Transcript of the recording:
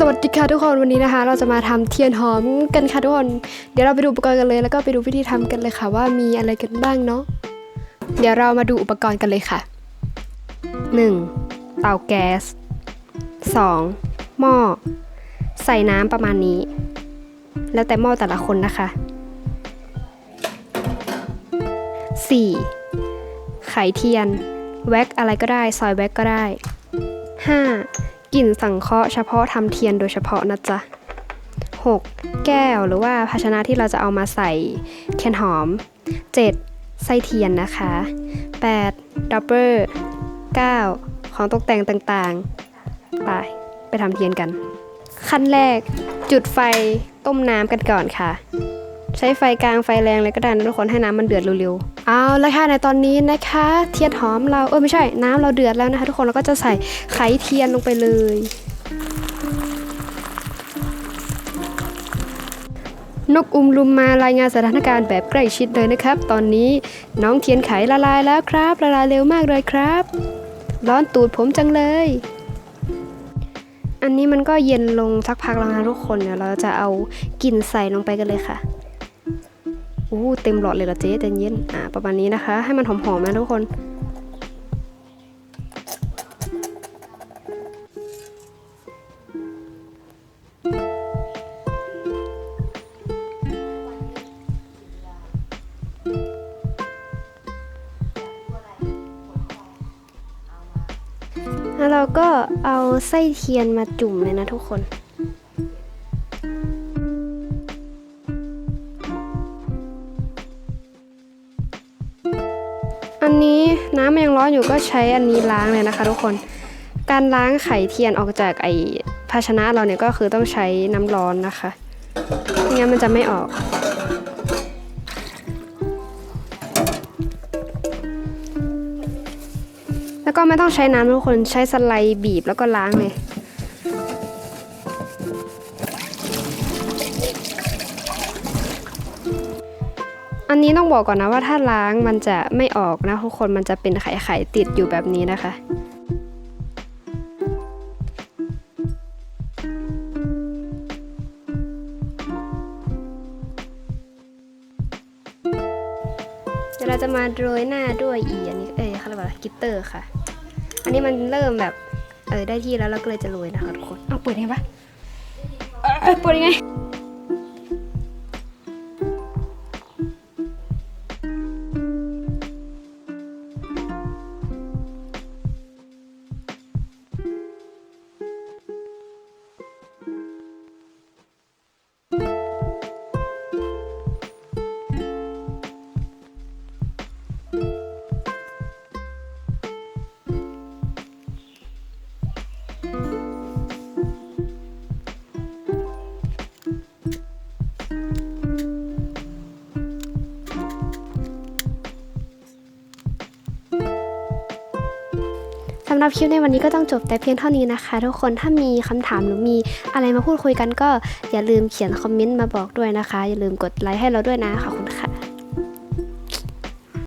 สวัสดีค่ะทุกคนวันนี้นะคะ เราจะมาทำเทียนหอมกันค่ะทุกคน เดี๋ยวเราไปดูอุปกรณ์กันเลย แล้วก็ไปดูวิธีทำกันเลยค่ะ ว่ามีอะไรกันบ้างเนาะเดี๋ยวเรามาดูอุปกรณ์กันเลยค่ะ 1. เตาแก๊ส 2. หม้อ ใส่น้ำประมาณนี้ แล้วแต่หม้อแต่ละคนนะคะ 4. ไขเทียน แว็กอะไรก็ได้ ซอยแว็กก็ได้ 5. กลิ่นสังเคราะห์เฉพาะทำเทียนโดยเฉพาะนะจ๊ะ 6. แก้วหรือว่าภาชนะที่เราจะเอามาใส่เทียนหอม 7. ไส้เทียนนะคะ 8. ดับเบิล 9. ของตกแต่งต่างๆ ไป ไปทำเทียนกัน ขั้นแรกจุดไฟต้มน้ำกันก่อนค่ะ ใช้ไฟกลางไฟแรงเลยก็ได้นะทุกคนให้น้ำมันเดือดเร็วๆ เอาละค่ะในตอนนี้นะคะ เทียนหอมเราเออไม่ใช่น้ำเราเดือดแล้วนะคะ ทุกคนเราก็จะใส่ไขเทียนลงไปเลยนกอุ้มลุมมารายงานสถานการณ์แบบใกล้ชิดเลยนะครับ ตอนนี้น้องเทียนไขละลายแล้วครับ ละลายเร็วมากเลยครับ ร้อนตูดผมจังเลย อันนี้มันก็เย็นลงสักพักแล้วนะทุกคนเดี๋ยวเราจะเอากลิ่นใส่ลงไปกันเลยค่ะ อู้เต็มหลอดเลยเหรอเจ๊ใจเย็นอ่าประมาณนี้นะคะ ให้มันหอมๆนะทุกคน แล้วเราก็เอาไส้เทียนมาจุ่มเลยนะทุกคน นี้น้ำยังร้อนอยู่ก็ใช้อันนี้ล้างเลยนะคะ ทุกคน การล้างไข่เทียนออกจากไอภาชนะเราเนี่ยก็คือต้องใช้น้ำร้อนนะคะไม่งั้นมันจะไม่ออก แล้วก็ไม่ต้องใช้น้ำทุกคนใช้สไลด์บีบแล้วก็ล้างเลย อันนี้ต้องบอกก่อนนะว่าถ้าล้างมันจะไม่ออกนะทุกคนมันจะเป็นไข่ไข่ๆติดอยู่แบบนี้นะคะ เดี๋ยวเราจะมาโรยหน้าด้วยอีอันนี้เอ้ยเขาเรียกว่าอะไรกิตเตอร์ค่ะ อันนี้มันเริ่มแบบเออได้ที่แล้วเราก็เลยจะโรยนะคะทุกคนเอาเปิดยังไงปะเอ้ยเอ้ยเปิดยังไงำหรับคลิปในวันนี้ก็ต้องจบแต่เพียงเท่านี้นะคะ ทุกคนถ้ามีคำถามหรือมีอะไรมาพูดคุยกันก็อย่าลืมเขียนคอมเมนต์มาบอกด้วยนะคะ อย่าลืมกดไลค์ให้เราด้วยนะขอบคุณค่ะ